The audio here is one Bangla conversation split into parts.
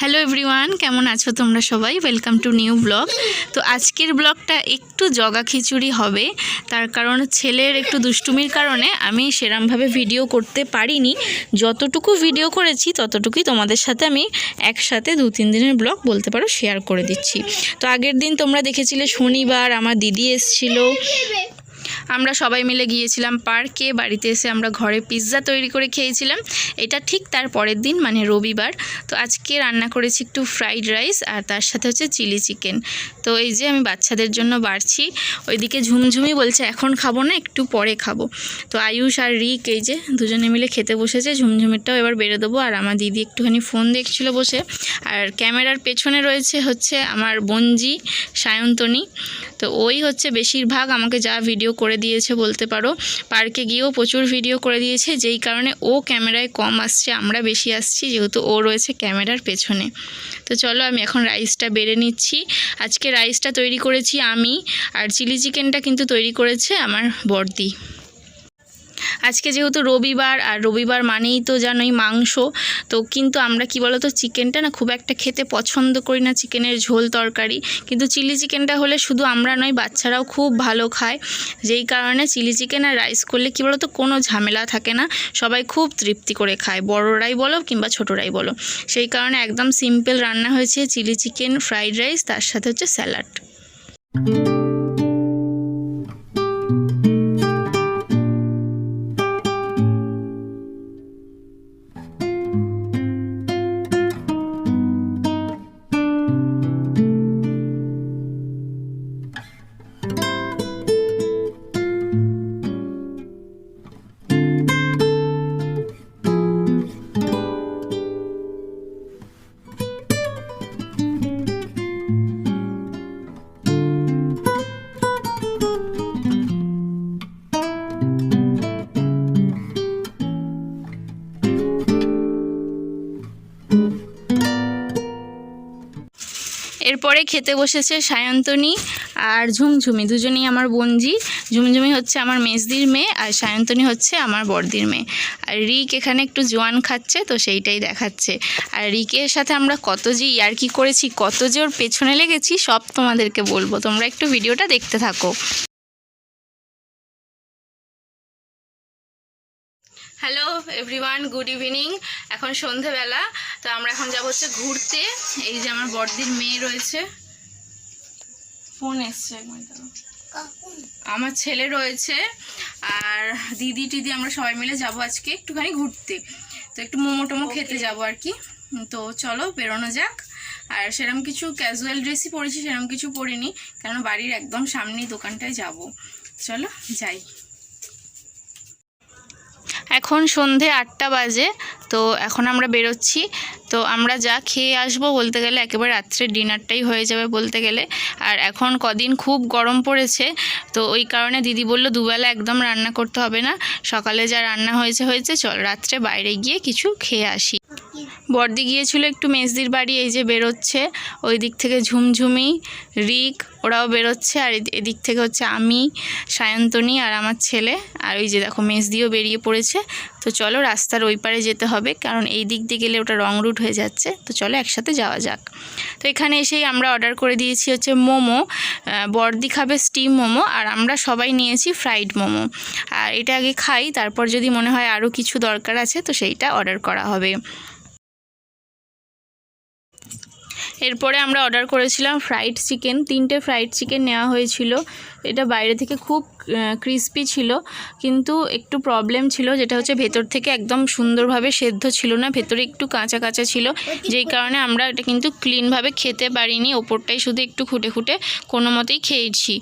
হ্যালো এভরিওয়ান কেমন আছো তোমরা সবাই? ওয়েলকাম টু নিউ ব্লগ তো আজকের ব্লগটা একটু জগা খিচুড়ি হবে। তার কারণ ছেলের একটু দুষ্টুমির কারণে আমি সেরমভাবে ভিডিও করতে পারিনি। যতটুকু ভিডিও করেছি, ততটুকুই তোমাদের সাথে আমি একসাথে দু তিন দিনের ব্লগ বলতে পারো শেয়ার করে দিচ্ছি। তো আগের দিন তোমরা দেখেছিলে শনিবার, আমার দিদি এসছিল। আমরা সবাই মিলে গিয়েছিলাম পার্কে, বাড়িতে এসে আমরা ঘরে পিৎজা তৈরি করে খেয়েছিলাম। এটা ঠিক তার পরের দিন মানে রবিবার। তো আজকে রান্না করেছি একটু ফ্রাইড রাইস আর তার সাথে হচ্ছে চিলি চিকেন তো এই যে আমি বাচ্চাদের জন্য বাড়ছি, ওইদিকে ঝুমঝুমি বলছে, এখন খাব না, একটু পরে খাব। তো আয়ুষ আর রিক এই যে দুজনে মিলে খেতে বসেছে ঝুমঝুমিরটাও এবার বেড়ে দেবো। আর আমার দিদি একটুখানি ফোন দেখছিল বসে। আর ক্যামেরার পেছনে রয়েছে হচ্ছে আমার বঞ্জি সায়ন্তনী। তো ওই হচ্ছে বেশিরভাগ, আমাকে যা ভিডিও করে দিয়েছে বলতে পারো। পার্কে গিয়েও প্রচুর ভিডিও করে দিয়েছে, যেই কারণে ও ক্যামেরায় কম আসছে, আমরা বেশি আসছি, যেহেতু ও রয়েছে ক্যামেরার পেছনে। তো চলো আমি এখন রাইসটা বেড়ে নিচ্ছি। আজকে রাইসটা তৈরি করেছি আমি, আর চিলি চিকেনটা কিন্তু তৈরি করেছে আমার বর্দি আজকে যেহেতু রবিবার, আর রবিবার মানেই তো জানোই মাংস, তো কিন্তু আমরা কি বলতো, চিকেনটা না খুব একটা খেতে পছন্দ করি না, চিকেনের ঝোল তরকারি। কিন্তু চিলি চিকেনটা হলে শুধু আমরা নয়, বাচ্চারাও খুব ভালো খায়। যেই কারণে চিলি চিকেন আর রাইস করলে কি বলতো, কোনো ঝামেলা থাকে না। সবাই খুব তৃপ্তি করে খায়, বড়রাই বলো কিংবা ছোটরাই বলো। সেই কারণে একদম সিম্পল রান্না হয়েছে চিলি চিকেন, ফ্রাইড রাইস, তার সাথে হচ্ছে স্যালাড। এরপরে খেতে বসেছে সায়ন্তনী আর ঝুমঝুমি, দুজনেই আমার বোনজি। ঝুমঝুমি হচ্ছে আমার মেজদির মেয়ে আর সায়ন্তনী হচ্ছে আমার বর্দির মেয়ে। আর রিক এখানে একটু জোয়ান খাচ্ছে, তো সেইটাই দেখাচ্ছে। আর রিকের সাথে আমরা কত যে ইয়ার্কি করেছি, কত যে ওর পেছনে লেগেছি, সব তোমাদেরকে বলব। তোমরা একটু ভিডিওটা দেখতে থাকো। হ্যালো এভরিওয়ান গুড ইভিনিং এখন সন্ধেবেলা তো আমরা এখন যাব হচ্ছে ঘুরতে। এই যে আমার বড়দির মেয়ে রয়েছে। ফোন এসছে। আমার ছেলে রয়েছে আর দিদি টিদি আমরা সবাই মিলে যাব আজকে একটুখানি ঘুরতে। তো একটু মোমো টোমো খেতে যাব আর কি। তো চলো বেরোনো যাক। আর সেরকম কিছু ক্যাজুয়াল ড্রেসই পরেছি সেরকম কিছু পরিনি কারণ বাড়ির একদম সামনেই দোকানটায় যাব। চলো যাই। এখন সন্ধে আটটা বাজে, তো এখন আমরা বেরোচ্ছি। তো আমরা যা খেয়ে আসব বলতে গেলে একেবারে রাত্রে ডিনারটাই হয়ে যাবে বলতে গেলে। আর এখন কদিন খুব গরম পড়েছে, তো ওই কারণে দিদি বলল দুবেলা একদম রান্না করতে হবে না। সকালে যা রান্না হয়েছে হয়েছে, চল রাত্রে বাইরে গিয়ে কিছু খেয়ে আসি। বর্দি গিয়েছিল একটু মেজদির বাড়ি, এই যে বেরোচ্ছে। ওই দিক থেকে ঝুমঝুমি, রিক, ওরাও বেরোচ্ছে। আর এদি- এদিক থেকে হচ্ছে আমি, সায়ন্তনী আর আমার ছেলে। আর ওই যে দেখো মেজদিও বেরিয়ে পড়েছে। তো চলো রাস্তার ওই পারে যেতে হবে, কারণ এই দিক দিয়ে গেলে ওটা রং রুট হয়ে যাচ্ছে। তো চলো একসাথে যাওয়া যাক। তো এখানে এসেই আমরা অর্ডার করে দিয়েছি হচ্ছে মোমো। বর্দি খাবে স্টিম মোমো, আর আমরা সবাই নিয়েছি ফ্রাইড মোমো। আর এটা আগে খাই, তারপর যদি মনে হয় আরও কিছু দরকার আছে, তো সেইটা অর্ডার করা হবে। এরপরে আমরা অর্ডার করেছিলাম ফ্রাইড চিকেন তিনটে ফ্রাইড চিকেন নেওয়া হয়েছিল। এটা বাইরে থেকে খুব ক্রিস্পি ছিল। কিন্তু একটু প্রবলেম ছিল, যেটা হচ্ছে ভেতর থেকে একদম সুন্দরভাবে সেদ্ধ ছিল না, ভেতরে একটু কাঁচা কাঁচা ছিল। যেই কারণে আমরা এটা কিন্তু ক্লিনভাবে খেতে পারিনি, ওপরটাই শুধু একটু খুঁটে খুঁটে কোনো মতেই খেয়েছি।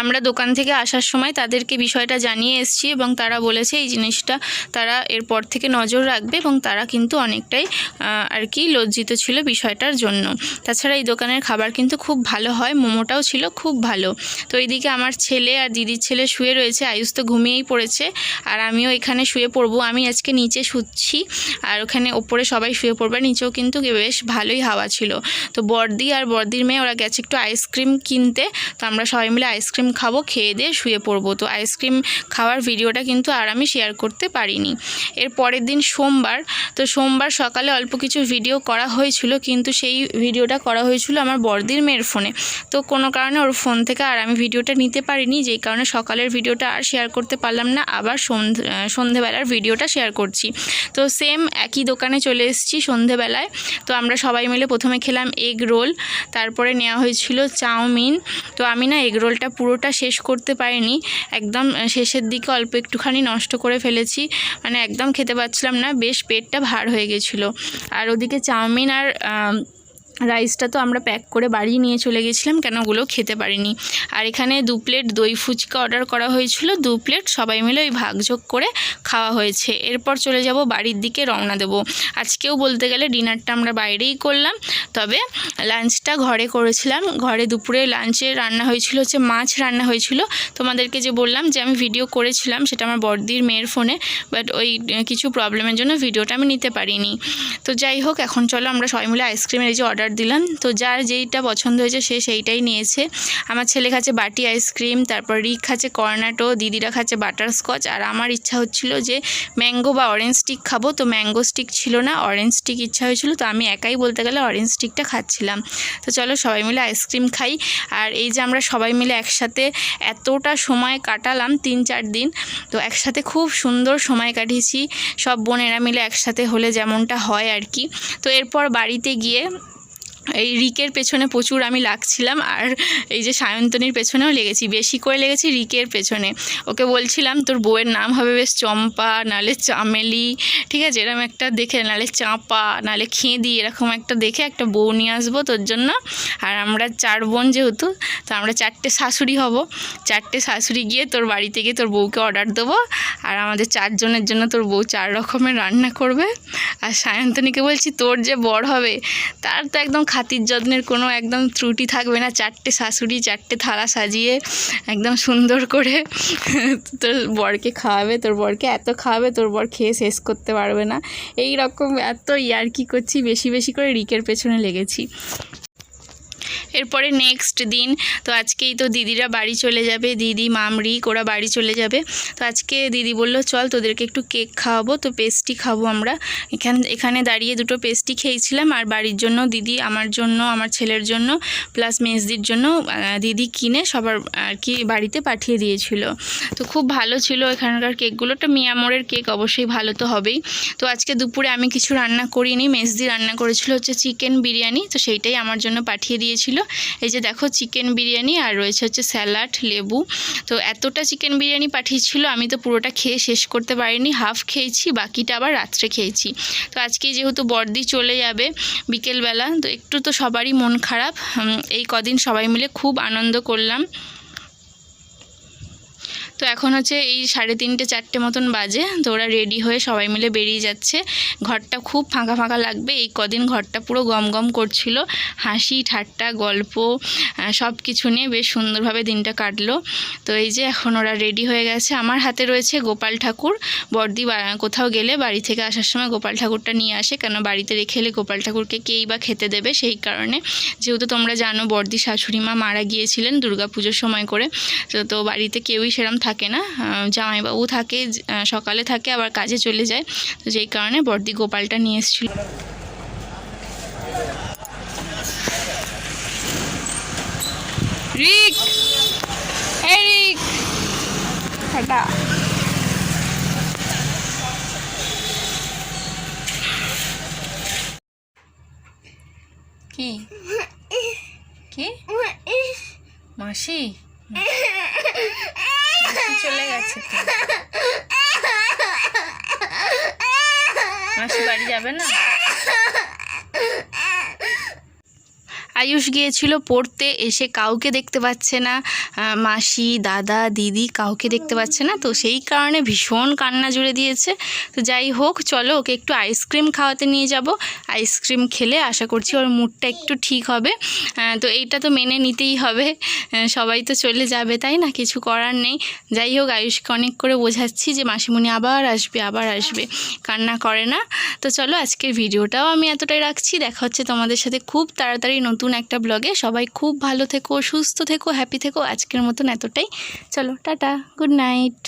আমরা দোকান থেকে আসার সময় তাদেরকে বিষয়টা জানিয়ে এসেছি এবং তারা বলেছে এই জিনিসটা তারা এরপর থেকে নজর রাখবে এবং তারা কিন্তু অনেকটাই আর কি লজ্জিত ছিল বিষয়টার জন্য। তাছাড়া এই দোকানের খাবার কিন্তু খুব ভালো হয়, মোমোটাও ছিল খুব ভালো। তো এইদিকে আমার ছেলে আর দিদির ছেলে শুয়ে রয়েছে, আয়ুষ তো ঘুমিয়েই পড়েছে আর আমিও এখানে শুয়ে পড়ব। আমি আজকে নিচে শুচ্ছি আর ওখানে ওপরে সবাই শুয়ে পড়বে নিচেও কিন্তু বেশ ভালোই হাওয়া ছিল। তো বর্দি আর বর্দির মেয়ে, ওরা গেছে একটু আইসক্রিম কিনতে। তো আমরা সবাই মিলে আইসক্রিম খাব, খেয়ে দিয়ে শুয়ে পড়ব। তো আইসক্রিম খাওয়ার ভিডিওটা কিন্তু আর আমি শেয়ার করতে পারিনি। এর পরের দিন সোমবার, তো সোমবার সকালে অল্প কিছু ভিডিও করা হয়েছিল, কিন্তু সেই ভিডিওটা করা হয়েছিল আমার বড়দির মেয়ের ফোনে তো কোনো কারণে ওর ফোন থেকে আর আমি ভিডিওটা নিতে পারিনি, যেই কারণে সকালের ভিডিওটা আর শেয়ার করতে পারলাম না, আবার সন্ধে, সন্ধেবেলার ভিডিওটা শেয়ার করছি। তো সেম একই দোকানে চলে এসেছি সন্ধেবেলায়। তো আমরা সবাই মিলে প্রথমে খেলাম এগ রোল তারপরে নেওয়া হয়েছিল চাউমিন। তো আমি না এগ রোলটা পুরোটা শেষ করতে পারিনি। একদম শেষের দিকে অল্প একটুখানি নষ্ট করে ফেলেছি। মানে একদম খেতে পাচ্ছিলাম না, বেশ পেটটা ভার হয়ে গেছিল। আর ওদিকে চাউমিন আর রাইসটা তো আমরা প্যাক করে বাড়ি নিয়ে চলে গেছিলাম, কেন ওগুলো খেতে পারিনি। আর এখানে দু প্লেট দই ফুচকা অর্ডার করা হয়েছিল, দু প্লেট সবাই মিলে ওই ভাগযোগ করে খাওয়া হয়েছে। এরপর চলে যাব বাড়ির দিকে রওনা দেব। আজকেও বলতে গেলে ডিনারটা আমরা বাইরেই করলাম, তবে লাঞ্চটা ঘরে করেছিলাম। ঘরে দুপুরে লাঞ্চে রান্না হয়েছিল, হচ্ছে মাছ রান্না হয়েছিল। তোমাদেরকে যে বললাম যে আমি ভিডিও করেছিলাম, সেটা আমার বড়দির মেয়ের ফোনে বাট ওই কিছু প্রবলেমের জন্য ভিডিওটা আমি নিতে পারিনি। তো যাই হোক, এখন চলো আমরা সবাই মিলে আইসক্রিমের এই যে অর্ডার দিলাম তো যার যেইটা পছন্দ হয়েছে সে সেইটাই নিয়েছে। আমার ছেলে খাচ্ছে বাটি আইসক্রিম, তারপর রিক খাচ্ছে কর্নাটো, দিদিরা খাচ্ছে বাটার স্কচ আর আমার ইচ্ছা হচ্ছিল যে ম্যাঙ্গো বা অরেঞ্জ স্টিক খাব। তো ম্যাঙ্গো স্টিক ছিল না অরেঞ্জ স্টিক ইচ্ছা হয়েছিল। তো আমি একাই বলতে গেলে অরেঞ্জ স্টিকটা খাচ্ছিলাম। তো চলো সবাই মিলে আইসক্রিম খাই। আর এই যে আমরা সবাই মিলে একসাথে এতটা সময় কাটালাম, তিন চার দিন। তো একসাথে খুব সুন্দর সময় কাটিয়েছি। সব বোনেরা মিলে একসাথে হলে যেমনটা হয় আর কি। তো এরপর বাড়িতে গিয়ে এই রিকের পেছনে প্রচুর আমি লাগছিলাম আর এই যে সায়ন্তনীর পেছনেও লেগেছি, বেশি করে লেগেছি রিকের পেছনে। ওকে বলছিলাম, তোর বউয়ের নাম হবে বেশ চম্পা, নালে চামেলি, ঠিক আছে? এরকম একটা দেখে, নালে চাঁপা, নালে খেঁদি, এরকম একটা দেখে একটা বউ নিয়ে আসব তোর জন্য। আর আমরা চার বোন যেহেতু, তো আমরা চারটে শাশুড়ি হব। চারটে শাশুড়ি গিয়ে তোর বাড়িতে গিয়ে তোর বউকে অর্ডার দেবো। আর আমাদের চারজনের জন্য তোর বউ চার রকমের রান্না করবে। আর সায়ন্তনীকে বলছি, তোর যে বর হবে, তার তো একদম খাতির যত্নের কোনো একদম ত্রুটি থাকবে না। চারটে শাশুড়ি, চারটে থালা সাজিয়ে একদম সুন্দর করে তোর বরকে খাওয়াবে। তোর বরকে এত খাওয়াবে, তোর বর খেয়ে শেষ করতে পারবে না। এই রকম এত ইয়ার্কি করছি, বেশি বেশি করে রিকের পেছনে লেগেছি। এরপরে নেক্সট দিন, তো আজকেই তো দিদিরা বাড়ি চলে যাবে, দিদি, মামরি, ওরা বাড়ি চলে যাবে। তো আজকে দিদি বলল, চল তোদেরকে একটু কেক খাওয়াবো, তো পেস্টি খাব আমরা। এখান, এখানে দাঁড়িয়ে দুটো পেস্টি খেয়েছিলাম, আর বাড়ির জন্য দিদি আমার জন্য, আমার ছেলের জন্য প্লাস মেজদির জন্য দিদি কিনে সবার আর কি বাড়িতে পাঠিয়ে দিয়েছিল। তো খুব ভালো ছিল এখানকার কেকগুলো তো মিয়ামোরের কেক অবশ্যই ভালো তো হবেই। তো আজকে দুপুরে আমি কিছু রান্না করিনি। মেজদি রান্না করেছিল হচ্ছে চিকেন বিরিয়ানি, তো সেইটাই আমার জন্য পাঠিয়ে দিয়েছিল। এই যে দেখো চিকেন বিরিয়ানি আর রয়েছে হচ্ছে স্যালাড লেবু। তো এতটা চিকেন বিরিয়ানি পাঠিয়েছিল, আমি তো পুরোটা খেয়ে শেষ করতে পারিনি। হাফ খেয়েছি, বাকিটা আবার রাত্রে খেয়েছি। তো আজকে যেহেতু বর্দি চলে যাবে বিকেলবেলা, তো একটু তো সবারই মন খারাপ। এই কদিন সবাই মিলে খুব আনন্দ করলাম। তো এখন হচ্ছে এই সাড়ে তিনটে, চারটে মতন বাজে। তো ওরা রেডি হয়ে সবাই মিলে বেরিয়ে যাচ্ছে। ঘরটা খুব ফাঁকা ফাঁকা লাগবে। এই কদিন ঘরটা পুরো গম গম করছিল। হাসি, ঠাট্টা, গল্প সব কিছু নিয়ে বেশ সুন্দরভাবে দিনটা কাটলো। তো এই যে এখন ওরা রেডি হয়ে গেছে। আমার হাতে রয়েছে গোপাল ঠাকুর। বর্দি কোথাও গেলে বাড়ি থেকে আসার সময় গোপাল ঠাকুরটা নিয়ে আসে। কেন বাড়িতে রেখে এলে গোপাল ঠাকুরকে কেই বা খেতে দেবে সেই কারণে। যেহেতু তোমরা জানো বর্দি শাশুড়ি মা মারা গিয়েছিলেন দুর্গা পুজোর সময় করে। তো তো বাড়িতে কেউই সেরম থাকে না জামাইবাবু থাকে সকালে থাকে, আবার কাজে চলে যায়। তো যেই কারণে বর্দি গোপালটা নিয়ে এসেছিল। মাসি মাসি? চলে গেছে মাসি বাড়ি যাবে না? আয়ুষ গিয়েছিল পড়তে, এসে কাউকে দেখতে পাচ্ছে না মাসি, দাদা, দিদি কাউকে দেখতে পাচ্ছে না, তো সেই কারণে ভীষণ কান্না জুড়ে দিয়েছে। তো যাই হোক, চলো ওকে একটু আইসক্রিম খাওয়াতে নিয়ে যাব। আইসক্রিম খেলে আশা করছি ওর মুডটা একটু ঠিক হবে। তো এইটা তো মেনে নিতেই হবে। সবাই তো চলে যাবে, তাই না? কিছু করার নেই। যাই হোক, আয়ুষকে অনেক করে বোঝাচ্ছি যে মাসিমণি আবার আসবে আবার আসবে। কান্না করে না। তো চলো আজকের ভিডিওটাও আমি এতটাই রাখছি। দেখা হচ্ছে তোমাদের সাথে খুব তাড়াতাড়ি নতুন নতুন একটা ব্লগে সবাই খুব ভালো থেকো, সুস্থ থেকো হ্যাপি থেকো। আজকের মতন এতটাই। চলো, টাটা গুড নাইট